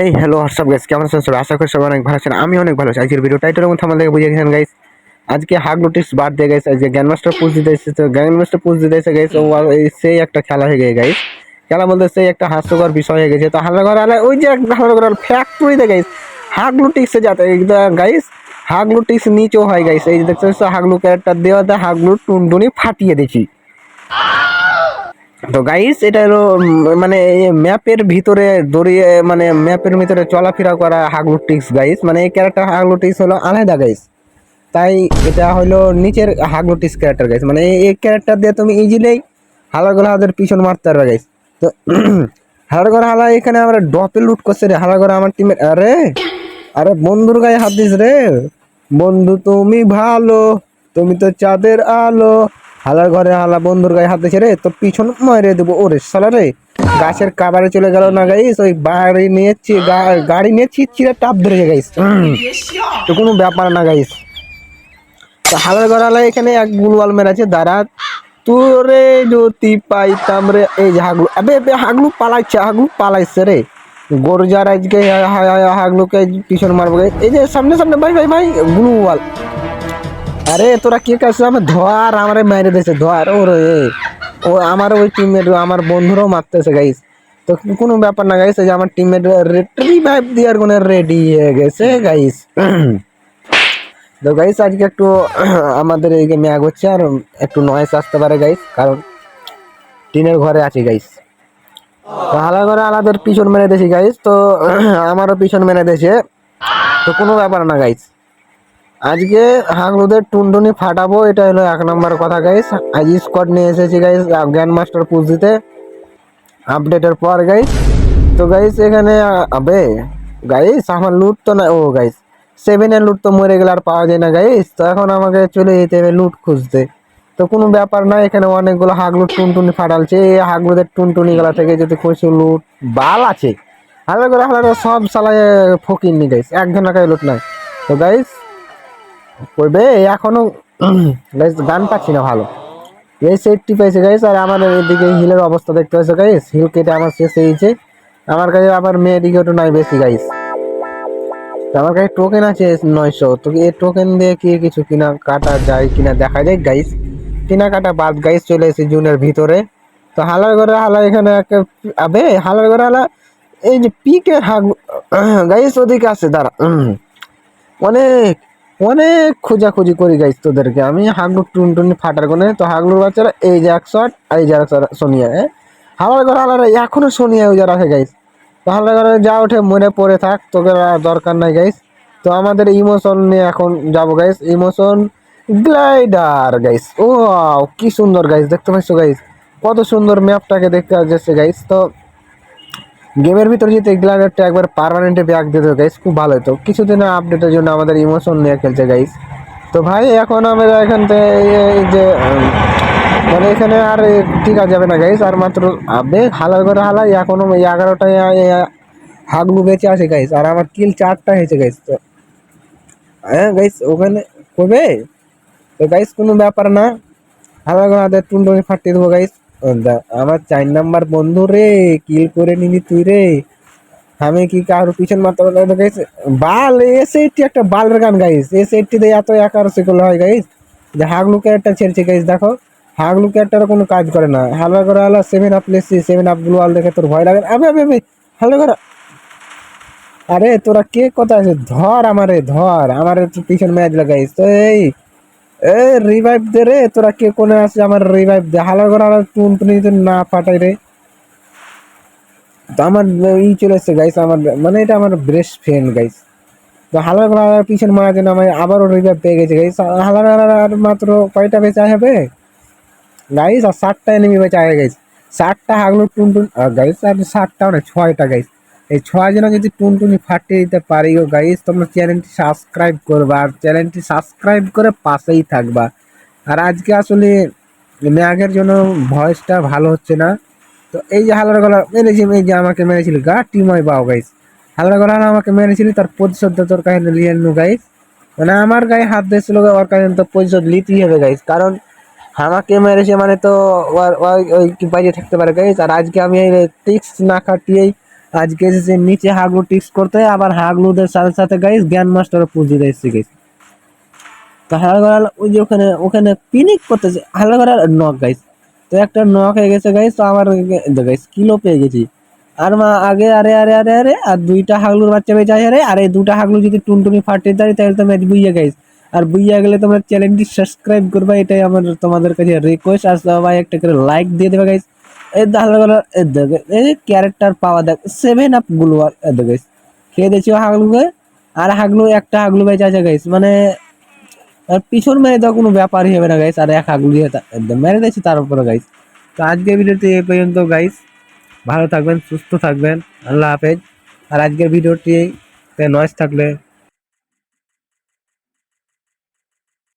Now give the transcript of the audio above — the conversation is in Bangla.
হেই হ্যালো হোয়াটসঅ্যাপ গাইস কেমন আছেন সবাই? আশা করি সবাই অনেক ভালো আছেন। আমি অনেক ভালো আছি। আজকের ভিডিও টাইটেলের মধ্যে আমাদের বুঝে গেছেন গাইস আজকে হাগ নোটিস বার দিয়ে গেছে আজকে জ্ঞান মাস্টার পুজ দিতে এসেছে। জ্ঞান মাস্টার পুজ দিতে এসে গেছে ও সেই একটা খেলা হয়ে গেছে গাইস খেলা বলতে সেই একটা হাস্যকর বিষয় হয়ে গেছে। তো হালনাগর আলে ওই যে হালনাগর ফ্যাক্টরিতে গাইস হাগলুটিক্সে যাতে গাইস হাগলুটিক্স নিচেও হয় গাইস এই দেখতে হাগলু ক্যারেক্টার দেওয়াতে হাগলু টুনটুনি ফাটিয়ে দিচ্ছি তো গাইস এটা হলো মানে ম্যাপের ভিতরে দড়িয়ে মানে ম্যাপের ভিতরে চলাফেরা করা হাগলুটিক্স গাইস মানে এই ক্যারেক্টার হাগলুটিক্স হলো আলাদা গাইস তাই এটা হলো নিচের হাগলুটিক্স ক্যারেক্টার গাইস মানে এই- ক্যারেক্টার দিয়ে তুমি ইজিলি হালাগোলা হাতের পিছন মারতে পারবে গাইস তো হালাগোলা হালা এখানে আমরা ডপে লুট করছে রে হালাগোলা আমার টিমের আরে আরে বন্ধুর গায়ে হাত দিস রে। বন্ধু তুমি ভালো, তুমি তো চাঁদের আলো। হালার ঘরে হালা বন্ধুর গায়ে হাত রে, তোর পিছন মারে দেবো ওরে সালা রে। গাছের কাবারে চলে গেল না গাইস, ওই বাড়ি নিয়েছি গাড়ি নিয়েছি চিরা টাপ ধরে গাইস। তো কোনো ব্যাপার না গাইস। তো হালার ঘর হালা এখানে এক গুলওয়াল মেরেছে, দাঁড়া। তোরে যদি পাইতাম রে, এই যে হাগলু আবে আবে হাগলু পালাইছে হাগলু পালাইছে রে। গরজার আজকে হাগলুকে পিছন মারবো। এই যে সামনে সামনে, ভাই ভাই ভাই, গুলওয়াল। আরে, তোরা কে কাছে আমার ধোয়ার আমারে মেরে দিয়েছে ধোয়ার। ও রে ও আমার ওই টিমমেট আমার বন্ধুরাও মারতেছে গাইস তো কোনো ব্যাপার না গাইস যে আমার টিমমেট রিভাইভ দেওয়ার কোনো রেডি হয়ে গেছে গাইস তো গাইস আজকে একটু, আমাদের এই গেমে আগ হচ্ছে আর একটু নয়েস আসতে পারে গাইস কারণ টিনের ঘরে আছি গাইস হালা ঘরে আলাদের পিছন মেরে দিয়েছি গাইস তো, আমারও পিছন মেরে দিয়েছে তো, কোনো ব্যাপার না গাইস আজকে হাগলুদের টুনটুনি ফাটাবো, এটা হলো এক নম্বর কথা গাইস আজ স্কোয়াড নিয়ে এসেছি গাইস জ্ঞান মাস্টার পুজ দিতে আপডেটের পর গাইস তো গাইস এখানে আবে গাইস আমার লুট তো না, ও গাইস সেভেনের লুট তো মরে গেলে আর পাওয়া যায় না গাইস তো এখন আমাকে চলে যেতে হবে লুট খুঁজতে। তো কোনো ব্যাপার না, এখানে অনেকগুলো হাগলু টুনটুনি ফাটালছে। এই হাগলুদের টুনটুনি গলা থেকে যদি কিছু লুট বাল আছে। হালা করে হালা সব সালায় ফকির নি গাইস এক ঘণ্টা লুট নাই। তো গাইস করবে এখনও গাইস গান পাচ্ছি না ভালো। এই সেটটি পাইছে গাইস আর আমার এদিকে হিলের অবস্থা দেখতে পাচ্ছ গাইস হিল কেটে আমার শেষ হয়েছে আমার কাছে আবার মেয়েদিকেও নাই বেশি গাইস আমার কাছে টোকেন আছে নয়শো, তো এই টোকেন দিয়ে কি কিছু কিনা কাটা যায় কিনা দেখা যায় গাইস কিনা কাটা বাদ গাইস চলে এসে জুনের ভিতরে। তো হালার ঘরে হালা এখানে একটা আবে, হালার ঘরে হালা, এই যে পিকে হাগ গাইস ওদিকে আছে, দাঁড়া। অনেক অনেক খোঁজাখুঁজি করি গাইস তোদেরকে। আমি হাগলু টুনটুনি ফাটার কোনে তো হাগলুর বাচ্চারা, এই যে এক শট এই যে এক shot সোনিয়া হ্যাঁ? হাওয়ার ঘর আলাদা এখনও সোনিয়া ওই যারা আছে গাইস তো ঘরে যা ওঠে, মনে পড়ে থাক, তোকে দরকার নাই গাইস তো আমাদের ইমোশন নিয়ে এখন যাব গাইস ইমোশন গ্লাইডার গাইস ও কি সুন্দর গাইস দেখতে পাচ্ছ গাইস কত সুন্দর ম্যাপটাকে দেখতে যাচ্ছে গাইস তো গেমের ভিতরে যদি গ্লাইডারটা একবার পার্মানেন্টে ব্যাক দিত গাইস খুব ভালো হতো। কিছুদিনের আপডেটের জন্য আমাদের ইমোশন নিয়ে খেলছে গাইস তো ভাই, এখন আমরা এখান থেকে যে মানে এখানে আর টিকা যাবে না গাইস আর মাত্র আবে হালার করে হালাই, এখনও এগারোটায় হাগলু বেঁচে আছে গাইস আর আমার কিল চারটা হয়েছে গাইস তো। হ্যাঁ গাইস ওখানে কবে তো গাইস কোনো ব্যাপার না। হালার করে হাতে টুনটুনি ফাটিয়ে দেবো গাইস আমার চার নাম্বার বন্ধু রে কিল করে নিবি তুই রে। আমি কি কারোর পিছন পারলাম গাইস বাল এস এইটটি একটা বালের গান গাইস এস এইটটিতে এত একার সেকল হয় গাইস যে হাগলু ক্যারেক্টার ছেড়েছে গাইস দেখো। হাগলু ক্যারেক্টার কোনো কাজ করে না। হালকা করে হালা সেভেন আপ লেসি সেভেন আপগুলো আল দেখে তোর ভয় লাগে। আবে আবে আবে হালকা করে। আরে, তোরা কে কথা আছে? ধর আমারে, ধর। আমার পিছন ম্যাচ লাগাইস তো এই এ রিভাইভ দে রে, তোরা কে কোনে আছে আমার রিভাইভ দে। হালার করে হালা টুন টুনি না ফাটাই রে। তো আমার ই চলে এসছে গাইস আমার মানে এটা আমার বেস্ট ফ্রেন্ড গাইস তো হালার করে পিছন মারার জন্য আমার আবারও রিভাইভ পেয়ে গেছে গাইস হালার আর মাত্র কয়টা বেঁচে হবে? গাইস আর ষাটটা এনিমি বেঁচে আগে গাইস ষাটটা হাগলো টুনটুন গাইস আর ষাটটা না ছয়টা গাইস এই ছয় জন যদি টুনটুনি ফাটিয়ে দিতে পারি ও গাইস তোমরা চ্যানেলটি সাবস্ক্রাইব করবা আর চ্যানেলটি সাবস্ক্রাইব করে পাশেই থাকবা। আর আজকে আসলে ম্যাগের জন্য ভয়েসটা ভালো হচ্ছে না। তো এই যে হালার গলা মেরেছি, এই যে আমাকে মেরেছিল, গা টিময় পাও গাইস হালার গলা আমাকে মেরেছিল, তার প্রতিশোধ তোর কাছে নিয়ে নু গাইস মানে আমার গায়ে হাত দিয়েছিল, ওর কাছে তো প্রতিশোধ নিতেই হবে গাইস কারণ আমাকে মেরেছে মানে তো ওই বাইরে থাকতে পারে গাইস আর আজকে আমি এই টিক্স না কাটিয়েই আজকে যে নিচে হাগলু টিক্স করতে আবার হাগলুদের সাথে সাথে গাইস জ্ঞান মাস্টার পুঁজি দিয়েছে গাইস তো হালকা ওই যে ওখানে ওখানে পিনিক করতেছে হালকা নক গাইস তো একটা নক হয়ে গেছে গাইস তো আমার গাইস কিলো পেয়ে গেছি। আর মা, আগে আরে আরে আরে আরে, আর দুইটা হাগলুর বাচ্চা বেঁচে আছে আরে আর এই দুটা হাগলু যদি টুনটুনি ফাটিয়ে দেয়, তাহলে তো ম্যাচ বুইয়া গাইস আর বুইয়া গেলে তোমরা চ্যানেলটি সাবস্ক্রাইব করবে, এটাই আমার তোমাদের কাছে রিকোয়েস্ট আর সবাই একটা করে লাইক দিয়ে দেবে গাইস ক্যারেক্টার পাওয়া দেখ সেভেন আপগুলো guys। খেয়ে দিয়েছি হাগলুকে, আর হাগলু একটা হাগলু বেঁচে আছে গাইস মানে আর পিছন মেরে দেওয়া কোনো ব্যাপারই হবে না গাইস আর এক হাগলু একদম মেরে দিয়েছি তার উপরে গাইস তো আজকের ভিডিওতে এই পর্যন্ত গাইস ভালো থাকবেন, সুস্থ থাকবেন, আল্লাহ হাফেজ আর আজকের ভিডিওটি নয়েস থাকলে